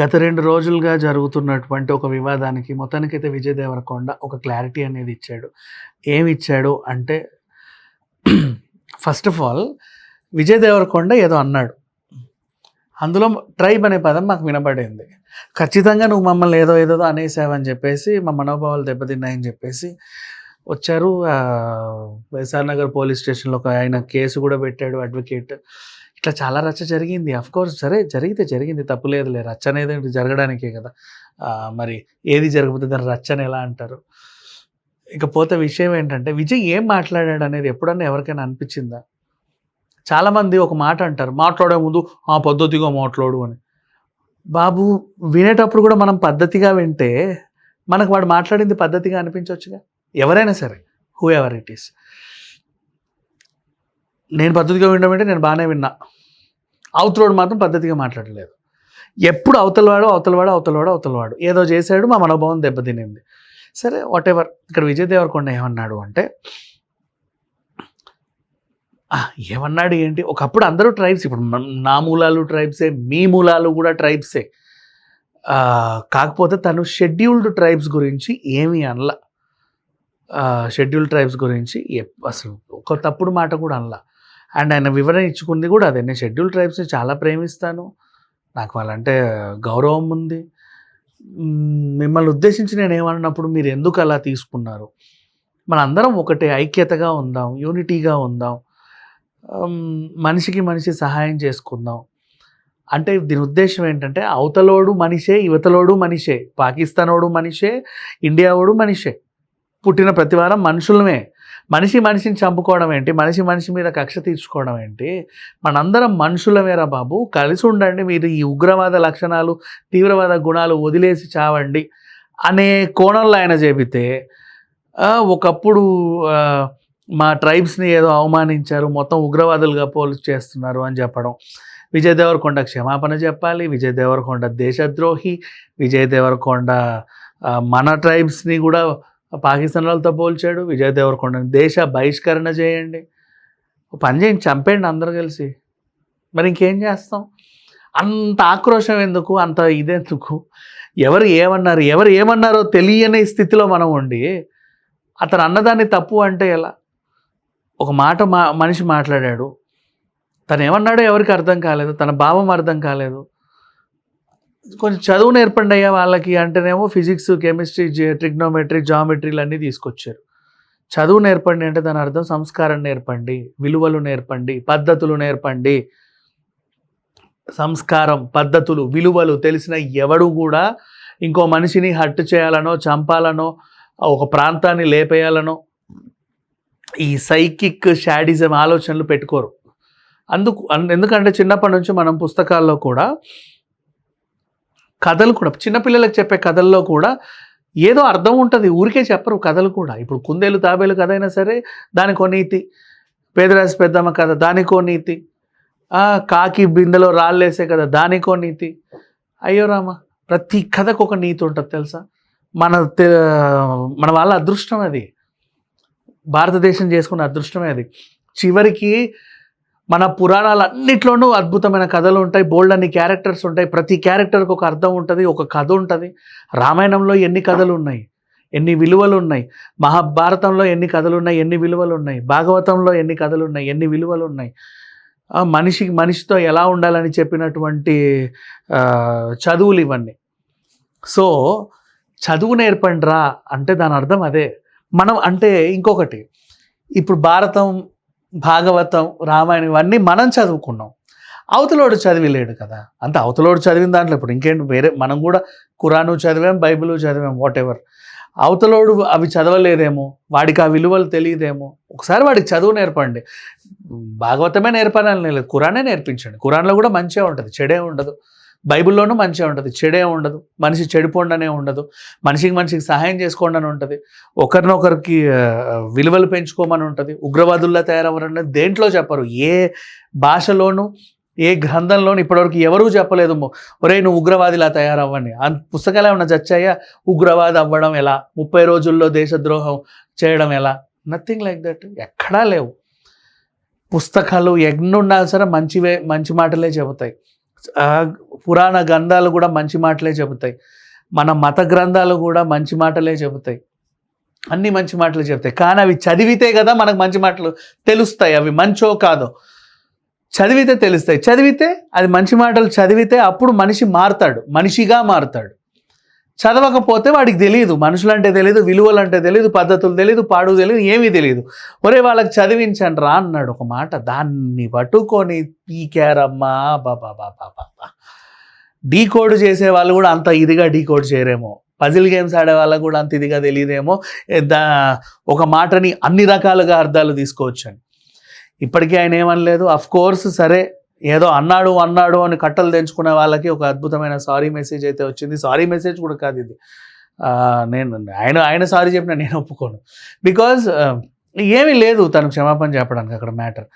గత రెండు రోజులుగా జరుగుతున్నటువంటి ఒక వివాదానికి మొత్తానికైతే విజయ్ దేవరకొండ ఒక క్లారిటీ అనేది ఇచ్చాడు. ఏమి ఇచ్చాడు అంటే first of all Vijay Deverakonda ఏదో అన్నాడు. అందులో ట్రైబ్ అనే పదం మాకు వినపడింది ఖచ్చితంగా నువ్వు మమ్మల్ని ఏదో ఏదో అనేసావని చెప్పేసి మా మనోభావాలు దెబ్బతిన్నాయని చెప్పేసి వచ్చారు. వైఎస్ఆర్ నగర్ పోలీస్ స్టేషన్లో ఒక ఆయన కేసు కూడా పెట్టాడు అడ్వకేట్. ఇట్లా చాలా రచ్చ జరిగింది. అఫ్ కోర్స్ సరే జరిగితే జరిగింది. తప్పులేదులే రచ్చ అనేది జరగడానికే కదా. మరి ఏది జరగకపోతే దాని రచ్చ అని ఎలా అంటారు? ఇకపోతే విషయం ఏంటంటే విజయ్ ఏం మాట్లాడాడు అనేది ఎప్పుడన్నా ఎవరికైనా అనిపించిందా? చాలామంది ఒక మాట అంటారు మాట్లాడే ముందు ఆ పద్ధతిగా మాట్లాడు అని. బాబు వినేటప్పుడు కూడా మనం పద్ధతిగా వింటే మనకు వాడు మాట్లాడింది పద్ధతిగా అనిపించవచ్చుగా ఎవరైనా సరే హూ ఎవర్ ఇట్ ఈస్ నేను పద్ధతిగా వినడం నేను బాగానే విన్నా. అవతలోడు మాత్రం పద్ధతిగా మాట్లాడలేదు. ఎప్పుడు అవతలవాడు అవతలవాడు అవతలవాడు అవతలవాడు ఏదో చేశాడు మా మనోభావం దెబ్బతినింది. సరే వాట్ ఎవర్ ఇక్కడ విజయ్ దేవరకొండ ఏమన్నాడు అంటే ఏమన్నాడు ఏంటి? ఒకప్పుడు అందరూ ట్రైబ్స్ ఇప్పుడు నా మూలాలు ట్రైబ్సే మీ మూలాలు కూడా ట్రైబ్సే కాకపోతే తను షెడ్యూల్డ్ ట్రైబ్స్ గురించి ఏమీ అనలా. షెడ్యూల్డ్ ట్రైబ్స్ గురించి అసలు ఒక తప్పుడు మాట కూడా అనలా. అండ్ ఆయన వివరణ ఇచ్చుకుంది కూడా అదే. నేను షెడ్యూల్ ట్రైబ్స్ని చాలా ప్రేమిస్తాను. నాకు వాళ్ళంటే గౌరవం ఉంది. మిమ్మల్ని ఉద్దేశించి నేను ఏమన్నప్పుడు మీరు ఎందుకు అలా తీసుకున్నారు? మనందరం ఒకటే ఐక్యతగా ఉందాం యూనిటీగా ఉందాం మనిషికి మనిషి సహాయం చేసుకుందాం. అంటే దీని ఉద్దేశం ఏంటంటే అవతలోడు మనిషే యువతలోడు మనిషే పాకిస్తానోడు మనిషే ఇండియావాడు మనిషే. పుట్టిన ప్రతివారం మనుషులమే. మనిషి మనిషిని చంపుకోవడం ఏంటి? మనిషి మనిషి మీద కక్ష తీర్చుకోవడం ఏంటి? మనందరం మనుషులమేరా బాబు. కలిసి ఉండండి మీరు ఈ ఉగ్రవాద లక్షణాలు తీవ్రవాద గుణాలు వదిలేసి చావండి అనే కోణంలో ఆయన చెబితే ఒకప్పుడు మా ట్రైబ్స్ని ఏదో అవమానించారు మొత్తం ఉగ్రవాదులుగా పోలీసు చేస్తున్నారు అని చెప్పడం. విజయ్ దేవరకొండ క్షమాపణ చెప్పాలి. విజయ్ దేవరకొండ దేశద్రోహి. విజయ్ దేవరకొండ మన ట్రైబ్స్ని కూడా పాకిస్తాన్ వాళ్ళతో పోల్చాడు విజయ్ దేవరకొండని దేశ బహిష్కరణ చేయండి. పని చేయండి చంపేయండి అందరూ కలిసి. మరి ఇంకేం చేస్తాం? అంత ఆక్రోషం ఎందుకు? అంత ఇదెందుకు? ఎవరు ఏమన్నారు? ఎవరు ఏమన్నారో తెలియని స్థితిలో మనం ఉండి అతను అన్నదాన్ని తప్పు అంటే ఎలా? ఒక మాట మా మనిషి మాట్లాడాడు. తను ఏమన్నాడో ఎవరికి అర్థం కాలేదు. తన భావం అర్థం కాలేదు. కొంచెం చదువు నేర్పండి అయ్యా వాళ్ళకి అంటేనేమో ఫిజిక్స్ కెమిస్ట్రీ ట్రిగ్నోమెట్రీ జామెట్రీలు అన్నీ తీసుకొచ్చారు. చదువు నేర్పండి అంటే దాని అర్థం సంస్కారం నేర్పండి విలువలు నేర్పండి పద్ధతులు నేర్పండి. సంస్కారం పద్ధతులు విలువలు తెలిసిన ఎవడు కూడా ఇంకో మనిషిని హట్టు చేయాలనో చంపాలనో ఒక ప్రాంతాన్ని లేపేయాలనో ఈ సైకిక్ షాడిజం ఆలోచనలు పెట్టుకోరు. అందుకు ఎందుకంటే చిన్నప్పటి నుంచి మనం పుస్తకాల్లో కూడా కథలు కూడా చిన్నపిల్లలకు చెప్పే కథల్లో కూడా ఏదో అర్థం ఉంటుంది ఊరికే చెప్పరు కథలు కూడా. ఇప్పుడు కుందేలు తాబేలు కథ అయినా సరే దానికో నీతి. పేదరాశి పెద్దమ్మ కథ దానికో నీతి. కాకి బిందెలో రాళ్ళేసే కథ దానికో నీతి. అయ్యో రామ ప్రతి కథకు ఒక నీతి ఉంటుంది తెలుసా? మన తె- మన వాళ్ళ అదృష్టం అది. భారతదేశం చేసుకున్న అదృష్టమే అది. చివరికి మన పురాణాలన్నిట్లోనూ అద్భుతమైన కథలు ఉంటాయి బోల్డ్ అన్ని క్యారెక్టర్స్ ఉంటాయి. ప్రతి క్యారెక్టర్కి ఒక అర్థం ఉంటుంది ఒక కథ ఉంటుంది. రామాయణంలో ఎన్ని కథలు ఉన్నాయి ఎన్ని విలువలు ఉన్నాయి మహాభారతంలో ఎన్ని కథలు ఉన్నాయి ఎన్ని విలువలు ఉన్నాయి భాగవతంలో ఎన్ని కథలు ఉన్నాయి ఎన్ని విలువలు ఉన్నాయి మనిషికి మనిషితో ఎలా ఉండాలని చెప్పినటువంటి చదువులు ఇవన్నీ. సో చదువు నేర్పండిరా అంటే దాని అర్థం అదే. మనం అంటే ఇంకొకటి. ఇప్పుడు భారతం భాగవతం రామాయణం ఇవన్నీ మనం చదువుకున్నాం. అవతలోడు చదివిలేడు కదా. అంత అవతలోడు చదివిన దాంట్లో ఇప్పుడు ఇంకేంటి? వేరే మనం కూడా ఖురాను చదివాం బైబిల్ చదివాం వాట్ ఎవర్ అవతలోడు అవి చదవలేదేమో? వాడికి ఆ విలువలు తెలియదేమో? ఒకసారి వాడికి చదువు నేర్పండి. భాగవతమే నేర్పాలని లేదు. కురానే నేర్పించండి. కురాన్లో కూడా మంచిగా ఉంటుంది. చెడే ఉండదు. బైబిల్లోనూ మంచిగా ఉంటుంది. చెడే ఉండదు. మనిషి చెడిపోండనే ఉండదు. మనిషికి మనిషికి సహాయం చేసుకోండి అని ఉంటుంది. ఒకరినొకరికి విలువలు పెంచుకోమని ఉంటుంది. ఉగ్రవాదుల్లా తయారవ్వరని దేంట్లో చెప్పరు. ఏ భాషలోనూ ఏ గ్రంథంలోనూ ఇప్పటివరకు ఎవరూ చెప్పలేదు. ఒరే నువ్వు ఉగ్రవాదిలా తయారవ్వండి. ఆ పుస్తకాలు ఏమన్నా చచ్చాయా? ఉగ్రవాది అవ్వడం ఎలా? ముప్పై రోజుల్లో దేశద్రోహం చేయడం ఎలా? Nothing like that. ఎక్కడా లేవు. పుస్తకాలు ఎన్నున్నా సరే మంచివే మంచి మాటలే చెబుతాయి. పురాణ గ్రంథాలు కూడా మంచి మాటలే చెబుతాయి. మన మత గ్రంథాలు కూడా మంచి మాటలే చెబుతాయి. అన్ని మంచి మాటలు చెప్తాయి కానీ అవి చదివితే కదా మనకు మంచి మాటలు తెలుస్తాయి. అవి మంచో కాదో. చదివితే తెలుస్తాయి. చదివితే అది మంచి మాటలు చదివితే అప్పుడు మనిషి మారుతాడు. మనిషిగా మారుతాడు. చదవకపోతే వాడికి తెలియదు మనుషులంటే తెలియదు విలువలు అంటే తెలియదు పద్ధతులు తెలియదు పాడు తెలియదు ఏమీ తెలియదు ఒరే వాళ్ళకి చదివించండి రా అన్నాడు ఒక మాట. దాన్ని పట్టుకొని పీకారమ్మా బాబా బాబా బాబా డీ కోడ్ చేసే వాళ్ళు కూడా అంత ఇదిగా డీ కోడ్ చేయరేమో. పజిల్ గేమ్స్ ఆడే వాళ్ళకు కూడా అంత ఇదిగా తెలియదేమో దా ఒక మాటని అన్ని రకాలుగా అర్థాలు తీసుకోవచ్చండి. ఇప్పటికీ ఆయన ఏమనలేదు. అఫ్ కోర్స్ సరే ఏదో అన్నాడు అన్నాడు అని కట్టలు తెంచుకునే వాళ్ళకి ఒక అద్భుతమైన సారీ మెసేజ్ అయితే వచ్చింది. సారీ మెసేజ్ కూడా కాదు ఇది. నేను ఆయన ఆయన సారీ చెప్పిన నేను ఒప్పుకోను. బికాజ్ ఏమీ లేదు తను క్షమాపణ చెప్పడానికి అక్కడ మ్యాటర్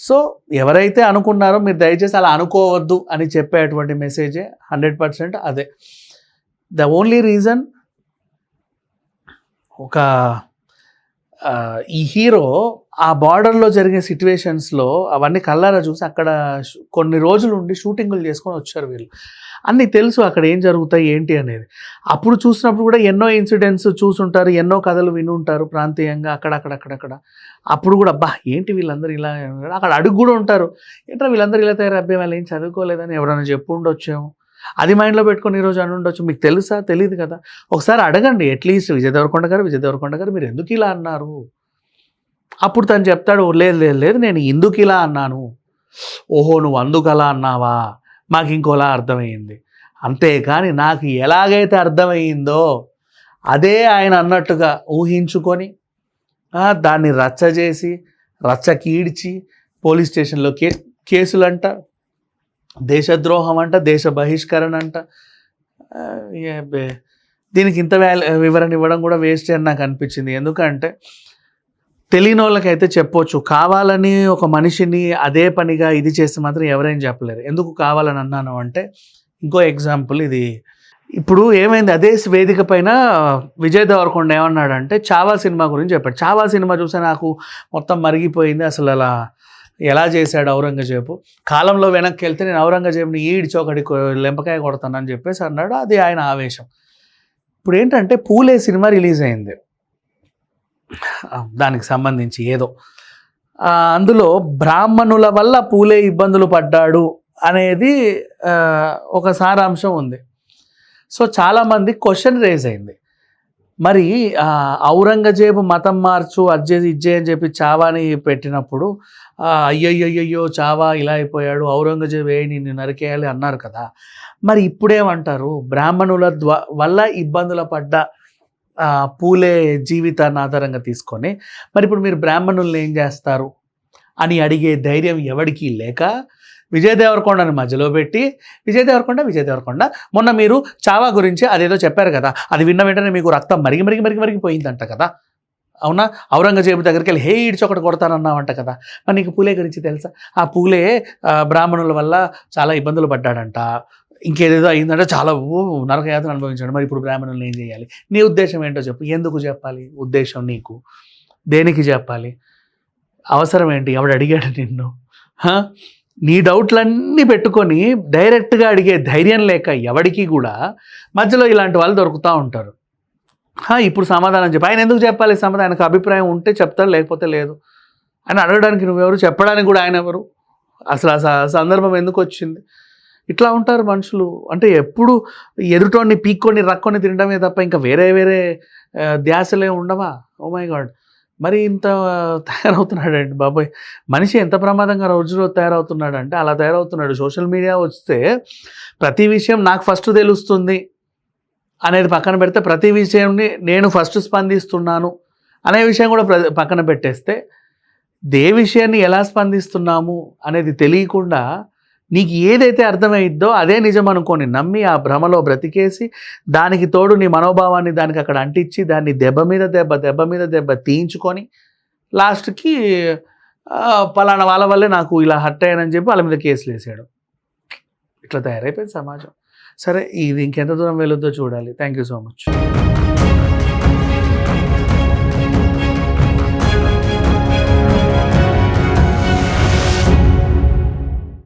సో ఎవరైతే అనుకున్నారో మీరు దయచేసి అలా అనుకోవద్దు అని చెప్పేటువంటి మెసేజే హండ్రెడ్ పర్సెంట్ అదే. ద ఓన్లీ రీజన్ ఒక ఈ హీరో ఆ బార్డర్లో జరిగే సిచ్యువేషన్స్లో అవన్నీ కల్లారా చూసి అక్కడ కొన్ని రోజులు ఉండి షూటింగులు చేసుకొని వచ్చారు వీళ్ళు. అన్నీ తెలుసు అక్కడ ఏం జరుగుతాయి ఏంటి అనేది. అప్పుడు చూసినప్పుడు కూడా ఎన్నో ఇన్సిడెంట్స్ చూసుంటారు ఎన్నో కథలు వినుంటారు ప్రాంతీయంగా అక్కడక్కడ అక్కడక్కడ అప్పుడు కూడా అబ్బా ఏంటి వీళ్ళందరూ ఇలా అక్కడ అడుగు కూడా ఉంటారు. ఏంటో వీళ్ళందరూ ఇలా తయారు అబ్బాయి వాళ్ళు ఏం చదువుకోలేదని ఎవరైనా చెప్పు ఉండొచ్చేమో. అది మైండ్లో పెట్టుకొని ఈరోజు అని ఉండొచ్చు. మీకు తెలుసా? తెలియదు కదా. ఒకసారి అడగండి అట్లీస్ట్ విజయ దేవరకొండ గారు విజయ్ దేవరకొండ గారు మీరు ఎందుకు ఇలా అన్నారు? అప్పుడు తను చెప్తాడు లేదు లేదు లేదు నేను ఎందుకు ఇలా అన్నాను. ఓహో నువ్వు అందుకు అలా అన్నావా? మాకు ఇంకోలా అర్థమైంది. అంతేకాని నాకు ఎలాగైతే అర్థమయ్యిందో అదే ఆయన అన్నట్టుగా ఊహించుకొని దాన్ని రచ్చ చేసి రచ్చకిడ్చి పోలీస్ స్టేషన్లో కే కేసులంట దేశద్రోహం అంట దేశ బహిష్కరణ అంట. దీనికి ఇంత వ్యాల వివరణ ఇవ్వడం కూడా వేస్ట్ అని నాకు అనిపించింది. ఎందుకంటే తెలియని వాళ్ళకైతే చెప్పొచ్చు. కావాలని ఒక మనిషిని అదే పనిగా ఇది చేస్తే మాత్రం ఎవరైనా చెప్పలేరు. ఎందుకు కావాలని అన్నాను అంటే ఇంకో ఎగ్జాంపుల్ ఇది. ఇప్పుడు ఏమైంది? అదే వేదిక పైన విజయ్ దేవరకొండ ఏమన్నాడంటే చావా సినిమా గురించి చెప్పాడు. చావా సినిమా చూస్తే నాకు మొత్తం మరిగిపోయింది. అసలు అలా ఎలా చేశాడు ఔరంగజేబు? కాలంలో వెనక్కి వెళ్తే నేను ఔరంగజేబుని ఈడి చోకడి లెంపకాయ కొడతానని చెప్పేసి అన్నాడు. అది ఆయన ఆవేశం. ఇప్పుడు ఏంటంటే పూలే సినిమా రిలీజ్ అయింది. దానికి సంబంధించి ఏదో. అందులో బ్రాహ్మణుల వల్ల పూలే ఇబ్బందులు పడ్డాడు అనేది ఒక సారాంశం ఉంది. సో చాలామంది క్వశ్చన్ రేజ్ అయింది. మరి ఔరంగజేబు మతం మార్చు అజ్జే ఇజ్జే అని చెప్పి చావాని పెట్టినప్పుడు అయ్యయ్యయ్యో చావా ఇలా అయిపోయాడు ఔరంగజేబు ఏ నిన్ను నరికేయాలి అన్నారు కదా. మరి ఇప్పుడేమంటారు? బ్రాహ్మణుల ద్వా వల్ల ఇబ్బందుల పడ్డ పూలే జీవితాన్ని ఆధారంగా తీసుకొని మరి ఇప్పుడు మీరు బ్రాహ్మణుల్ని ఏం చేస్తారు? అని అడిగే ధైర్యం ఎవడికి లేక విజయ్ దేవరకొండని మధ్యలో పెట్టి విజయ్ దేవరకొండ విజయ్ దేవరకొండ మొన్న మీరు చావా గురించి అదేదో చెప్పారు కదా అది విన్న వెంటనే మీకు రక్తం మరిగి మరిగి మరిగి మరిగిపోయిందంట కదా. అవునా? ఔరంగజేబు దగ్గరికి వెళ్ళి హే ఇడిచి ఒకటి కొడతానన్నావంట కదా. మరి నీకు పూలే గురించి తెలుసా? ఆ పూలే బ్రాహ్మణుల వల్ల చాలా ఇబ్బందులు పడ్డాడంట. ఇంకేదేదో అయిందంటే చాలా నరకయాత్ర నరకయాతను అనుభవించాడు. మరి ఇప్పుడు బ్రాహ్మణులు ఏం చేయాలి? నీ ఉద్దేశం ఏంటో చెప్పు. ఎందుకు చెప్పాలి? ఉద్దేశం నీకు. దేనికి చెప్పాలి? అవసరం ఏంటి? ఎవడు అడిగాడు నిన్ను? నీ డౌట్లన్నీ పెట్టుకొని డైరెక్ట్గా అడిగే ధైర్యం లేక ఎవడికి కూడా మధ్యలో ఇలాంటి వాళ్ళు దొరుకుతూ ఉంటారు. ఇప్పుడు సమాధానం చెప్పి. ఆయన ఎందుకు చెప్పాలి? సమాధానం ఆయనకు అభిప్రాయం ఉంటే చెప్తాడు లేకపోతే లేదు. ఆయన అడగడానికి నువ్వెవరు? చెప్పడానికి కూడా ఆయన ఎవరు? అసలు ఆ సందర్భం ఎందుకు వచ్చింది? ఇట్లా ఉంటారు మనుషులు. అంటే ఎప్పుడు ఎదుటోని పీక్కొని రక్కొని తినడమే తప్ప ఇంకా వేరే వేరే ధ్యాసలే ఉండవా? ఓ మై గాడ్ మరి ఇంత తయారవుతున్నాడండి బాబాయ్. మనిషి ఎంత ప్రమాదంగా రోజు తయారవుతున్నాడు అంటే అలా తయారవుతున్నాడు. సోషల్ మీడియా వస్తే ప్రతి విషయం నాకు ఫస్ట్ తెలుస్తుంది అనేది పక్కన పెడితే ప్రతి విషయంని నేను ఫస్ట్ స్పందిస్తున్నాను అనే విషయం కూడా ప్ర- పక్కన పెట్టేస్తే దే విషయాన్ని ఎలా స్పందిస్తున్నాము అనేది తెలియకుండా నీకు ఏదైతే అర్థమైద్దో అదే నిజం అనుకోని నమ్మి ఆ భ్రమలో బ్రతికేసి దానికి తోడు నీ మనోభావాన్ని దానికి అక్కడ అంటించి దాన్ని దెబ్బ మీద దెబ్బ దెబ్బ మీద దెబ్బ తీయించుకొని లాస్ట్కి పలానా వాళ్ళ వల్లే నాకు ఇలా హర్ట్ అయ్యానని చెప్పి వాళ్ళ మీద కేసులు వేసాడు. ఇట్లా తయారైపోయింది సమాజం. సరే ఇది ఇంకెంత దూరం వెళ్ళొద్దో చూడాలి. Thank you so much.